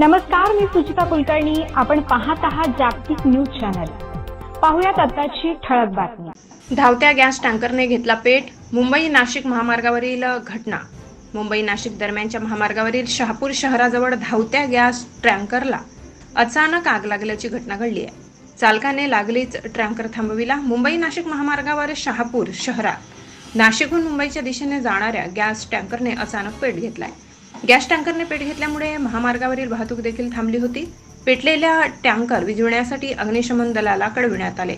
नमस्कार मी सुचिता कुलकर्णी. आपण पाहत आहात जागतिक न्यूज चॅनल. पाहुयात आताची ठळक बातमी. धावत्या गॅस टँकरने घेतला पेट मुंबई नाशिक महामार्गावरील घटना. मुंबई नाशिक दरम्यानच्या महामार्गावरील शहापूर शहराजवळ धावत्या गॅस टँकरला अचानक आग लागल्याची घटना घडली आहे. चालकाने लागलीच टँकर थांबविला मुंबई नाशिक महामार्गावर शहापूर शहरात. नाशिकहून मुंबईच्या दिशेने जाणाऱ्या गॅस टँकरने अचानक पेट घेतलाय. गॅस टँकरने पेट घेतल्यामुळे महामार्गावरील वाहतूक देखील थांबली होती. पेटलेल्या टँकर विझवण्यासाठी अग्निशमन दलाला कळविण्यात आले.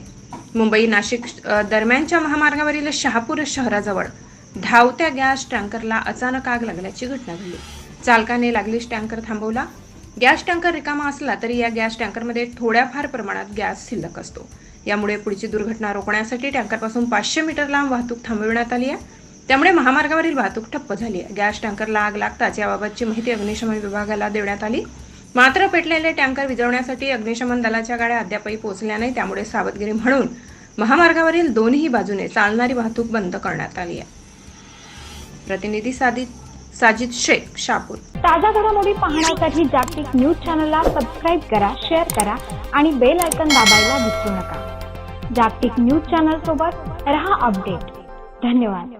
मुंबई नाशिक दरम्यानच्या महामार्गावरील शहापूर शहराजवळ धावत्या गॅस टँकरला अचानक आग लागल्याची घटना घडली. चालकाने लागलीच टँकर थांबवला. गॅस टँकर रिकामा असला तरी या गॅस टँकरमध्ये थोड्याफार प्रमाणात गॅस शिल्लक असतो. यामुळे पुढची दुर्घटना रोखण्यासाठी टँकरपासून पाचशे मीटर लांब वाहतूक थांबविण्यात आली आहे. त्यामुळे महामार्गावरील वाहतूक ठप्प झाली गॅस टँकरला आग लागताच याबाबतची माहिती अग्निशमन विभागाला देण्यात आली. मात्र पेटलेले टँकर विझवण्यासाठी अग्निशमन दलाच्या गाड्या अद्यापही पोहोचल्या नाही त्यामुळे सावधगिरी म्हणून महामार्गावरील दोन्ही बाजूने चालणारी वाहतूक बंद करण्यात आली आहे. प्रतिनिधी सादित साजिद शेख शापूर ताज्या घडामोडी पाहण्यासाठी जागतिक न्यूज चॅनलला सबस्क्राईब करा शेअर करा आणि बेल आयकन दाबायला विसरू नका. जागतिक न्यूज चॅनल सोबत रहा अपडेट. धन्यवाद.